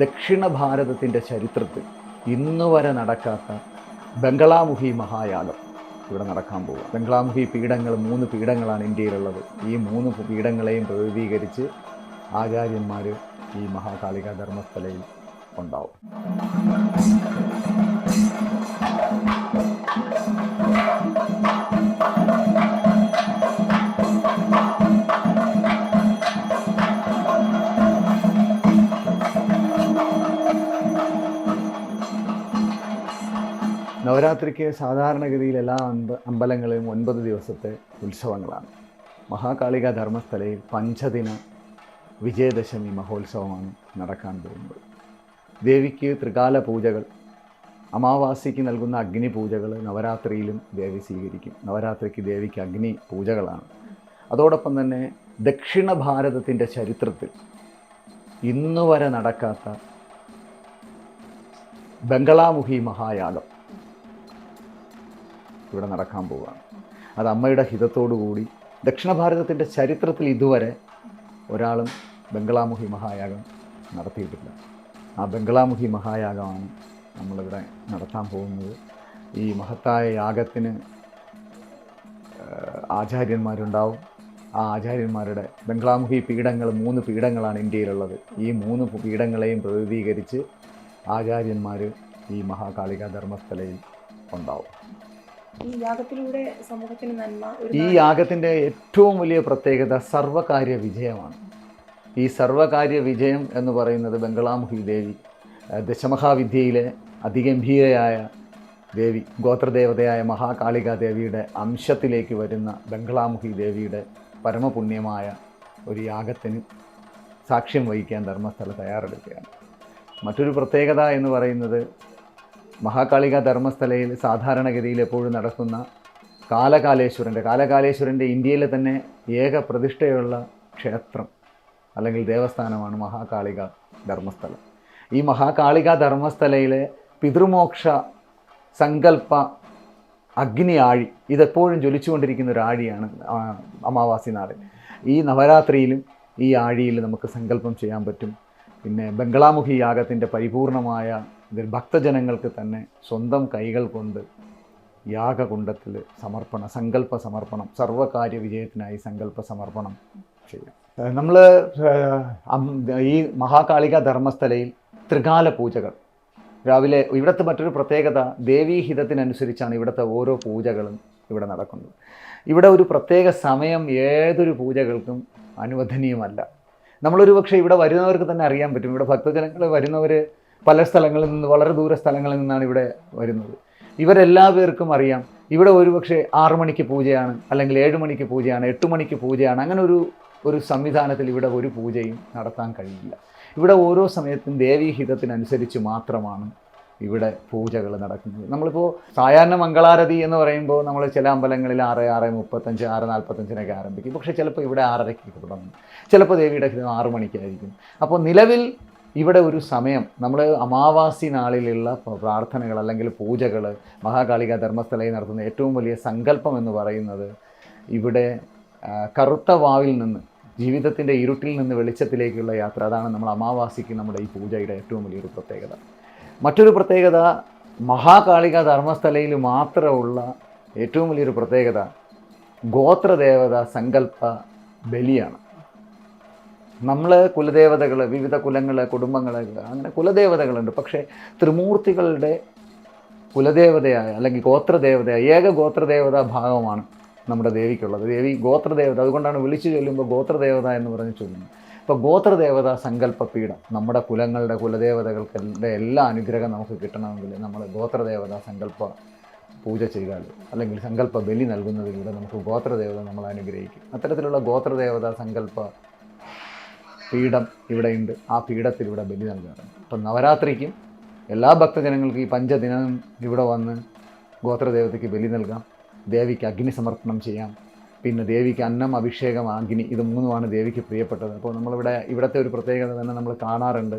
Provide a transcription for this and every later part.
ദക്ഷിണ ഭാരതത്തിന്റെ ചരിത്രത്തിൽ ഇന്ന് വരെ നടക്കാത്ത ബംഗളാമുഖി മഹായാഗം ഇവിടെ നടക്കാൻ പോകുക ബംഗളാമുഖി പീഠങ്ങൾ മൂന്ന് പീഠങ്ങളാണ് ഇന്ത്യയിലുള്ളത്. ഈ മൂന്ന് പീഠങ്ങളെയും പ്രതിനിധീകരിച്ച് ആചാര്യന്മാർ ഈ മഹാകാളിക ധർമ്മസ്ഥലയിൽ ഉണ്ടാവും. നവരാത്രിക്ക് സാധാരണഗതിയിൽ എല്ലാ അമ്പ അമ്പലങ്ങളിലും ഒൻപത് ദിവസത്തെ ഉത്സവങ്ങളാണ്. മഹാകാളിക ധർമ്മസ്ഥലയിൽ പഞ്ചദിന വിജയദശമി മഹോത്സവമാണ് നടക്കാൻ പോകുന്നത്. ദേവിക്ക് ത്രികാല പൂജകൾ അമാവാസിക്ക് നൽകുന്ന അഗ്നി പൂജകൾ നവരാത്രിയിലും ദേവി സ്വീകരിക്കും. നവരാത്രിക്ക് ദേവിക്ക് അഗ്നി പൂജകളാണ്. അതോടൊപ്പം തന്നെ ദക്ഷിണ ഭാരതത്തിന്റെ ചരിത്രത്തിൽ ഇന്നുവരെ നടക്കാത്ത ബംഗളാമുഖി മഹായാഗം. ഇവിടെ നടക്കാൻ പോവുകയാണ് അത് അമ്മയുടെ ഹിതത്തോടു കൂടി ദക്ഷിണ ഭാരതത്തിന്റെ ചരിത്രത്തിൽ ഇതുവരെ ഒരാളും ബംഗളാമുഖി മഹായാഗം നടത്തിയിട്ടില്ല. ആ ബംഗളാമുഖി മഹായാഗമാണ് നമ്മളിവിടെ നടത്താൻ പോകുന്നത്. ഈ മഹത്തായ യാഗത്തിന് ആചാര്യന്മാരുണ്ടാവും. ആ ആചാര്യന്മാരുടെ ബംഗ്ലാമുഖി പീഠങ്ങൾ മൂന്ന് പീഠങ്ങളാണ് ഇന്ത്യയിലുള്ളത്. ഈ മൂന്ന് പീഠങ്ങളെയും പ്രതിനിധീകരിച്ച് ആചാര്യന്മാർ ഈ മഹാകാളിക ധർമ്മസ്ഥലയിൽ ഉണ്ടാവും. ഈ യാഗത്തിന്റെ ഏറ്റവും വലിയ പ്രത്യേകത സർവകാര്യ വിജയമാണ്. ഈ സർവകാര്യ വിജയം എന്ന് പറയുന്നത് ബംഗളാമുഖി ദേവി ദശമഹാവിദ്യയിലെ അതിഗംഭീരയായ ദേവി ഗോത്രദേവതയായ മഹാകാളിക ദേവിയുടെ അംശത്തിലേക്ക് വരുന്ന ബംഗളാമുഖി ദേവിയുടെ പരമപുണ്യമായ ഒരു യാഗത്തിന് സാക്ഷ്യം വഹിക്കാൻ ധർമ്മസ്ഥല തയ്യാറെടുക്കുകയാണ്. മറ്റൊരു പ്രത്യേകത എന്ന് പറയുന്നത് മഹാകാളിക ധർമ്മസ്ഥലയിൽ സാധാരണഗതിയിൽ എപ്പോഴും നടക്കുന്ന കാലകാലേശ്വരന്റെ കാലകാലേശ്വരന്റെ ഇന്ത്യയിലെ തന്നെ ഏക പ്രതിഷ്ഠയുള്ള ക്ഷേത്രം അല്ലെങ്കിൽ ദേവസ്ഥാനമാണ് മഹാകാളിക ധർമ്മസ്ഥലം. ഈ മഹാകാളിക ധർമ്മസ്ഥലയിലെ പിതൃമോക്ഷ സങ്കല്പ അഗ്നി ആഴി ഇതെപ്പോഴും ജ്വലിച്ചുകൊണ്ടിരിക്കുന്ന ഒരു ആഴിയാണ് അമാവാസി നാട് ഈ നവരാത്രിയിലും ഈ ആഴിയിൽ നമുക്ക് സങ്കല്പം ചെയ്യാൻ പറ്റും. പിന്നെ ബംഗളാമുഖി യാഗത്തിന്റെ പരിപൂർണമായ ഇതിൽ ഭക്തജനങ്ങൾക്ക് തന്നെ സ്വന്തം കൈകൾ കൊണ്ട് യാഗകുണ്ടത്തിൽ സമർപ്പണം സങ്കല്പ സമർപ്പണം സർവകാര്യ വിജയത്തിനായി സങ്കല്പ സമർപ്പണം ചെയ്യാം നമ്മൾ ഈ മഹാകാളിക ധർമ്മസ്ഥലയിൽ ത്രികാല പൂജകൾ. രാവിലെ ഇവിടുത്തെ മറ്റൊരു പ്രത്യേകത ദേവീഹിതത്തിനനുസരിച്ചാണ് ഇവിടുത്തെ ഓരോ പൂജകളും ഇവിടെ നടക്കുന്നത്. ഇവിടെ ഒരു പ്രത്യേക സമയം ഏതൊരു പൂജകൾക്കും അനുവദനീയമല്ല. നമ്മളൊരു പക്ഷേ ഇവിടെ വരുന്നവർക്ക് തന്നെ അറിയാൻ പറ്റും. ഇവിടെ ഭക്തജനങ്ങൾ വരുന്നവർ പല സ്ഥലങ്ങളിൽ നിന്ന് വളരെ ദൂര സ്ഥലങ്ങളിൽ നിന്നാണ് ഇവിടെ വരുന്നത്. ഇവരെല്ലാ പേർക്കും അറിയാം ഇവിടെ ഒരുപക്ഷെ ആറു മണിക്ക് പൂജയാണ് അല്ലെങ്കിൽ ഏഴ് മണിക്ക് പൂജയാണ് എട്ട് മണിക്ക് പൂജയാണ് അങ്ങനെ ഒരു ഒരു സംവിധാനത്തിൽ ഇവിടെ ഒരു പൂജയും നടത്താൻ കഴിയില്ല. ഇവിടെ ഓരോ സമയത്തും ദേവീഹിതത്തിനനുസരിച്ച് മാത്രമാണ് ഇവിടെ പൂജകൾ നടക്കുന്നത്. നമ്മളിപ്പോൾ സായാഹ്ന മംഗളാരതി എന്ന് പറയുമ്പോൾ നമ്മൾ ചില അമ്പലങ്ങളിൽ ആറ് ആറ് മുപ്പത്തഞ്ച് ആറ് നാൽപ്പത്തഞ്ചിനൊക്കെ ആരംഭിക്കും. പക്ഷേ ചിലപ്പോൾ ഇവിടെ ആറരയ്ക്ക് തുടങ്ങും. ചിലപ്പോൾ ദേവിയുടെ ഹിതം ആറു മണിക്കായിരിക്കും. അപ്പോൾ നിലവിൽ ഇവിടെ ഒരു സമയം നമ്മൾ അമാവാസി നാളിലുള്ള പ്രാർത്ഥനകൾ അല്ലെങ്കിൽ പൂജകൾ മഹാകാളിക ധർമ്മസ്ഥലയിൽ നടത്തുന്ന ഏറ്റവും വലിയ സങ്കല്പം എന്ന് പറയുന്നത് ഇവിടെ കറുത്ത വാവിൽ നിന്ന് ജീവിതത്തിന്റെ ഇരുട്ടിൽ നിന്ന് വെളിച്ചത്തിലേക്കുള്ള യാത്ര. അതാണ് നമ്മൾ അമാവാസിക്ക് നമ്മുടെ ഈ പൂജയുടെ ഏറ്റവും വലിയൊരു പ്രത്യേകത. മറ്റൊരു പ്രത്യേകത മഹാകാളിക ധർമ്മസ്ഥലയിൽ മാത്രമുള്ള ഏറ്റവും വലിയൊരു പ്രത്യേകത ഗോത്രദേവത സങ്കല്പ ബലിയാണ്. നമ്മൾ കുലദേവതകൾ വിവിധ കുലങ്ങൾ കുടുംബങ്ങൾ അങ്ങനെ കുലദേവതകളുണ്ട്. പക്ഷേ ത്രിമൂർത്തികളുടെ കുലദേവതയായ അല്ലെങ്കിൽ ഗോത്രദേവതയായ ഏക ഗോത്രദേവതാ ഭാഗമാണ് നമ്മുടെ ദേവിക്കുള്ളത്. ദേവി ഗോത്രദേവത അതുകൊണ്ടാണ് വിളിച്ചു ചൊല്ലുമ്പോൾ ഗോത്രദേവത എന്ന് പറഞ്ഞ് ചൊല്ലുന്നത്. ഇപ്പോൾ ഗോത്രദേവത സങ്കല്പ പീഠം നമ്മുടെ കുലങ്ങളുടെ കുലദേവതകൾക്ക് എല്ലാ അനുഗ്രഹം നമുക്ക് കിട്ടണമെങ്കിൽ നമ്മൾ ഗോത്രദേവത സങ്കല്പ പൂജ ചെയ്താൽ അല്ലെങ്കിൽ സങ്കല്പ ബലി നൽകുന്നതിലൂടെ നമുക്ക് ഗോത്രദേവത നമ്മൾ അനുഗ്രഹിക്കും. അത്തരത്തിലുള്ള ഗോത്രദേവത സങ്കല്പ പീഠം ഇവിടെയുണ്ട്. ആ പീഠത്തിൽ ഇവിടെ ബലി നൽകാറുണ്ട്. അപ്പം നവരാത്രിക്കും എല്ലാ ഭക്തജനങ്ങൾക്കും ഈ പഞ്ചദിനം ഇവിടെ വന്ന് ഗോത്രദേവതയ്ക്ക് ബലി നൽകാം. ദേവിക്ക് അഗ്നി സമർപ്പണം ചെയ്യാം. പിന്നെ ദേവിക്ക് അന്നം അഭിഷേകം അഗ്നി ഇത് മൂന്നുമാണ് ദേവിക്ക് പ്രിയപ്പെട്ടത്. അപ്പോൾ നമ്മളിവിടെ ഇവിടുത്തെ ഒരു പ്രത്യേകത തന്നെ നമ്മൾ കാണാറുണ്ട്.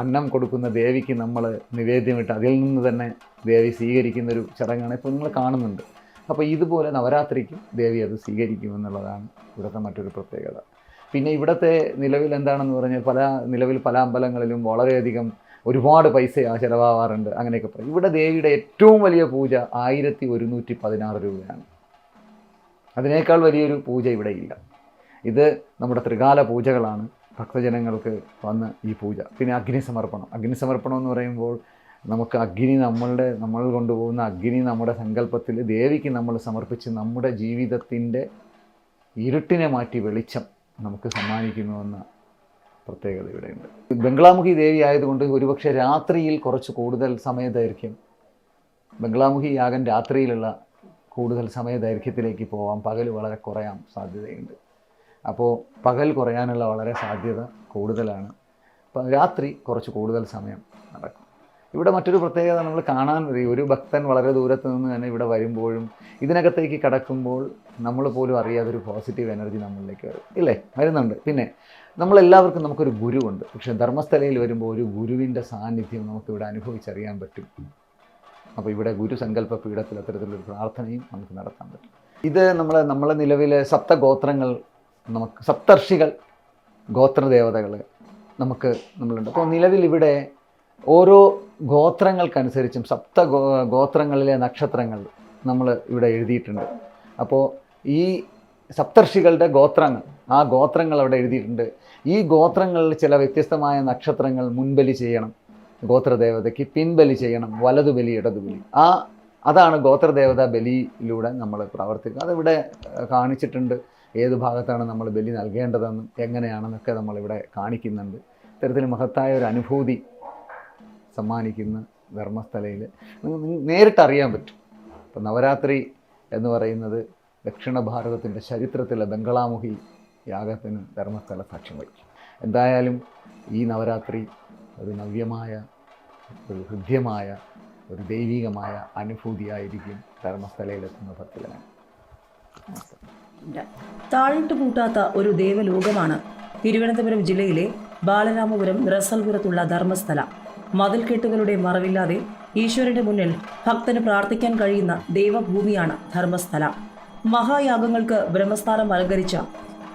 അന്നം കൊടുക്കുന്ന ദേവിക്ക് നമ്മൾ നിവേദ്യമിട്ട് അതിൽ നിന്ന് തന്നെ ദേവി സ്വീകരിക്കുന്ന ഒരു ചടങ്ങാണ് ഇപ്പോൾ നിങ്ങൾ കാണുന്നുണ്ട്. അപ്പോൾ ഇതുപോലെ നവരാത്രിക്കും ദേവി അത് സ്വീകരിക്കുമെന്നുള്ളതാണ് ഇവിടുത്തെ മറ്റൊരു പ്രത്യേകത. പിന്നെ ഇവിടുത്തെ നിലവിൽ എന്താണെന്ന് പറഞ്ഞാൽ പല നിലവിൽ പല അമ്പലങ്ങളിലും വളരെയധികം ഒരുപാട് പൈസ ചിലവാവാറുണ്ട്. അങ്ങനെയൊക്കെ പറയും. ഇവിടെ ദേവിയുടെ ഏറ്റവും വലിയ പൂജ ആയിരത്തി ഒരുന്നൂറ്റി പതിനാറ് രൂപയാണ്. അതിനേക്കാൾ വലിയൊരു പൂജ ഇവിടെ ഇല്ല. ഇത് നമ്മുടെ ത്രികാല പൂജകളാണ്. ഭക്തജനങ്ങൾക്ക് വന്ന് ഈ പൂജ. പിന്നെ അഗ്നി സമർപ്പണം അഗ്നി സമർപ്പണം എന്ന് പറയുമ്പോൾ നമുക്ക് അഗ്നി നമ്മളുടെ നമ്മൾ കൊണ്ടുപോകുന്ന അഗ്നി നമ്മുടെ സങ്കല്പത്തിൽ ദേവിക്ക് നമ്മൾ സമർപ്പിച്ച് നമ്മുടെ ജീവിതത്തിന്റെ ഇരുട്ടിനെ മാറ്റി വെളിച്ചം നമുക്ക് സമ്മാനിക്കുന്നുവെന്ന പ്രത്യേകത ഇവിടെയുണ്ട്. ബംഗ്ലാമുഖി ദേവി ആയതുകൊണ്ട് ഒരുപക്ഷെ രാത്രിയിൽ കുറച്ച് കൂടുതൽ സമയദൈർഘ്യം ബംഗ്ലാമുഖി യാഗം രാത്രിയിലുള്ള കൂടുതൽ സമയദൈർഘ്യത്തിലേക്ക് പോവാം പകൽ വളരെ കുറയാൻ സാധ്യതയുണ്ട്. അപ്പോൾ പകൽ കുറയാനുള്ള വളരെ സാധ്യത കൂടുതലാണ്. രാത്രി കുറച്ച് കൂടുതൽ സമയം നടക്കും. ഇവിടെ മറ്റൊരു പ്രത്യേകത നമ്മൾ കാണാൻ മതി ഒരു ഭക്തൻ വളരെ ദൂരത്ത് നിന്ന് തന്നെ ഇവിടെ വരുമ്പോഴും ഇതിനകത്തേക്ക് കടക്കുമ്പോൾ നമ്മൾ പോലും അറിയാതെ ഒരു പോസിറ്റീവ് എനർജി നമ്മളിലേക്ക് വരും. ഇല്ലേ? വരുന്നുണ്ട്. പിന്നെ നമ്മളെല്ലാവർക്കും നമുക്കൊരു ഗുരുവുണ്ട്. പക്ഷേ ധർമ്മസ്ഥലയിൽ വരുമ്പോൾ ഒരു ഗുരുവിന്റെ സാന്നിധ്യം നമുക്കിവിടെ അനുഭവിച്ചറിയാൻ പറ്റും. അപ്പോൾ ഇവിടെ ഗുരു സങ്കല്പ പീഠത്തിൽ അത്തരത്തിലൊരു പ്രാർത്ഥനയും നമുക്ക് നടത്താൻ പറ്റും. ഇത് നമ്മൾ നമ്മളെ നിലവിലെ സപ്തഗോത്രങ്ങൾ നമുക്ക് സപ്തർഷികൾ ഗോത്രദേവതകൾ നമുക്ക് നമ്മളുണ്ട്. അപ്പോൾ നിലവിൽ ഇവിടെ ഓരോ ഗോത്രങ്ങൾക്കനുസരിച്ചും സപ്ത ഗോത്രങ്ങളിലെ നക്ഷത്രങ്ങൾ നമ്മൾ ഇവിടെ എഴുതിയിട്ടുണ്ട്. അപ്പോൾ ഈ സപ്തർഷികളുടെ ഗോത്രങ്ങൾ ആ ഗോത്രങ്ങൾ അവിടെ എഴുതിയിട്ടുണ്ട്. ഈ ഗോത്രങ്ങളിൽ ചില വ്യത്യസ്തമായ നക്ഷത്രങ്ങൾ മുൻബലി ചെയ്യണം ഗോത്രദേവതയ്ക്ക് പിൻബലി ചെയ്യണം വലതുബലി ഇടതുബലി ആ അതാണ് ഗോത്രദേവത ബലിയിലൂടെ നമ്മൾ പ്രവർത്തിക്കുക. അതിവിടെ കാണിച്ചിട്ടുണ്ട് ഏത് ഭാഗത്താണ് നമ്മൾ ബലി നൽകേണ്ടതെന്നും എങ്ങനെയാണെന്നൊക്കെ നമ്മളിവിടെ കാണിക്കുന്നുണ്ട്. ഇത്തരത്തിൽ മഹത്തായ ഒരു അനുഭൂതി സമ്മാനിക്കുന്ന ധർമ്മസ്ഥലയിൽ നേരിട്ട് അറിയാൻ പറ്റും. ഇപ്പം നവരാത്രി എന്ന് പറയുന്നത് ദക്ഷിണ ഭാരതത്തിന്റെ ചരിത്രത്തിലെ ബംഗളാമുഖി യാഗത്തിന് ധർമ്മസ്ഥല സാക്ഷ്യം വഹിക്കും. എന്തായാലും ഈ നവരാത്രി ഒരു നവ്യമായ ഒരു ഹൃദ്യമായ ഒരു ദൈവികമായ അനുഭൂതിയായിരിക്കും ധർമ്മസ്ഥലയിലെത്തുന്ന ഭക്തജനങ്ങൾ. താഴിട്ട് പൂട്ടാത്ത ഒരു ദേവലോകമാണ് തിരുവനന്തപുരം ജില്ലയിലെ ബാലരാമപുരം റസൽപുരത്തുള്ള ധർമ്മസ്ഥല. മതിൽക്കെട്ടുകളുടെ മറവില്ലാതെ ഈശ്വരന്റെ മുന്നിൽ ഭക്തന് പ്രാർത്ഥിക്കാൻ കഴിയുന്ന ദൈവഭൂമിയാണ് ധർമ്മസ്ഥല. മഹായാഗങ്ങൾക്ക് ബ്രഹ്മസ്ഥാനം അലങ്കരിച്ച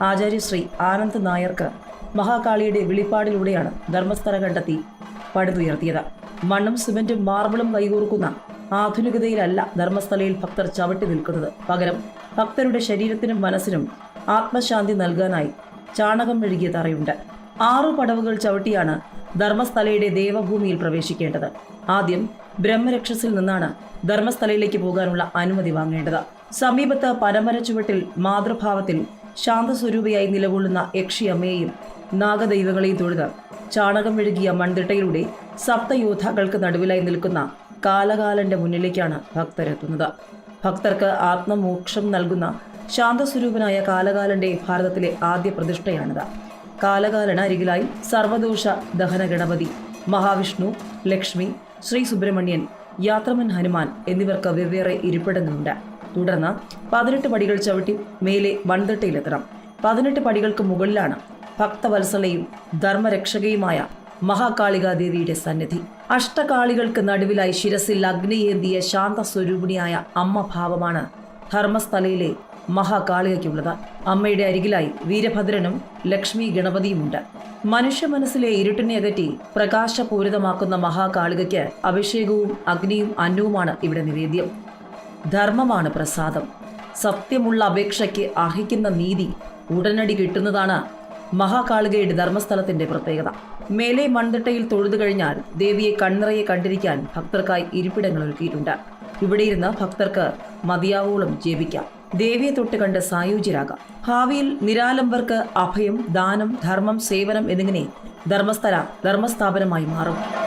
ആചാര്യശ്രീ ആനന്ദ് നായർക്ക് മഹാകാളിയുടെ വെളിപ്പാടിലൂടെയാണ് ധർമ്മസ്ഥല കണ്ടെത്തി പടുതുയർത്തിയത്. മണ്ണും സിമന്റും മാർബിളും കൈകോർക്കുന്ന ആധുനികതയിലല്ല ധർമ്മസ്ഥലയിൽ ഭക്തർ ചവിട്ടി നിൽക്കുന്നത്. പകരം ഭക്തരുടെ ശരീരത്തിനും മനസ്സിനും ആത്മശാന്തി നൽകാനായി ചാണകം മെഴുകിയ തറയുണ്ട്. ആറു പടവുകൾ ചവിട്ടിയാണ് ധർമ്മസ്ഥലയുടെ ദേവഭൂമിയിൽ പ്രവേശിക്കേണ്ടത്. ആദ്യം ബ്രഹ്മരക്ഷസിൽ നിന്നാണ് ധർമ്മസ്ഥലയിലേക്ക് പോകാനുള്ള അനുമതി വാങ്ങേണ്ടത്. സമീപത്ത് പരമര ചുവട്ടിൽ മാതൃഭാവത്തിൽ ശാന്തസ്വരൂപയായി നിലകൊള്ളുന്ന യക്ഷിയമ്മയെയും നാഗദൈവങ്ങളെയും തൊഴുത് ചാണകം മെഴുകിയ മൺതിട്ടയിലൂടെ സപ്തയോദ്ധാക്കൾക്ക് നടുവിലായി നിൽക്കുന്ന കാലകാലന്റെ മുന്നിലേക്കാണ് ഭക്തരെത്തുന്നത്. ഭക്തർക്ക് ആത്മമോക്ഷം നൽകുന്ന ശാന്തസ്വരൂപനായ കാലകാലന്റെ ഭാരതത്തിലെ ആദ്യ പ്രതിഷ്ഠയാണിത്. കാലകാലന് അരികിലായി സർവദോഷ ദഹന ഗണപതി മഹാവിഷ്ണു ലക്ഷ്മി ശ്രീ സുബ്രഹ്മണ്യൻ യാത്രമൻ ഹനുമാൻ എന്നിവർക്ക് വെവ്വേറെ ഇരിപ്പിടങ്ങളുണ്ട്. തുടർന്ന് പതിനെട്ട് പടികൾ ചവിട്ടി മേലെ വൺതിട്ടയിലെത്തണം പതിനെട്ട് പടികൾക്ക് മുകളിലാണ് ഭക്തവത്സലയും ധർമ്മരക്ഷകയുമായ മഹാകാളികാദേവിയുടെ സന്നിധി. അഷ്ടകാളികൾക്ക് നടുവിലായി ശിരസിൽ അഗ്നിയേന്തിയ ശാന്ത സ്വരൂപിണിയായ അമ്മ ഭാവമാണ് ധർമ്മസ്ഥലയിലെ മഹാകാളികയ്ക്കുള്ളത്. അമ്മയുടെ അരികിലായി വീരഭദ്രനും ലക്ഷ്മി ഗണപതിയുമുണ്ട്. മനുഷ്യ മനസ്സിലെ ഇരുട്ടിനെ അകറ്റി പ്രകാശപൂരിതമാക്കുന്ന മഹാകാളികയ്ക്ക് അഭിഷേകവും അഗ്നിയും അന്നവുമാണ് ഇവിടെ നിവേദ്യം. ധർമ്മമാണ് പ്രസാദം. സത്യമുള്ള അപേക്ഷയ്ക്ക് അർഹിക്കുന്ന നീതി ഉടനടി കിട്ടുന്നതാണ് മഹാകാളികയുടെ ധർമ്മസ്ഥലത്തിന്റെ പ്രത്യേകത. മേലെ മൺതിട്ടയിൽ തൊഴുതു കഴിഞ്ഞാൽ ദേവിയെ കണ്ണിറയെ കണ്ടിരിക്കാൻ ഭക്തർക്കായി ഇരിപ്പിടങ്ങൾ ഒരുക്കിയിട്ടുണ്ട്. ഇവിടെ ഇരുന്ന് ഭക്തർക്ക് മതിയാവോളം ജപിക്കാം. ദേവിയെ തൊട്ട് കണ്ട് സായുജ്യരാകാം. ഭാവിയിൽ നിരാലംബർക്ക് അഭയം ദാനം ധർമ്മം സേവനം എന്നിങ്ങനെ ധർമ്മസ്ഥല ധർമ്മസ്ഥാപനമായി മാറും.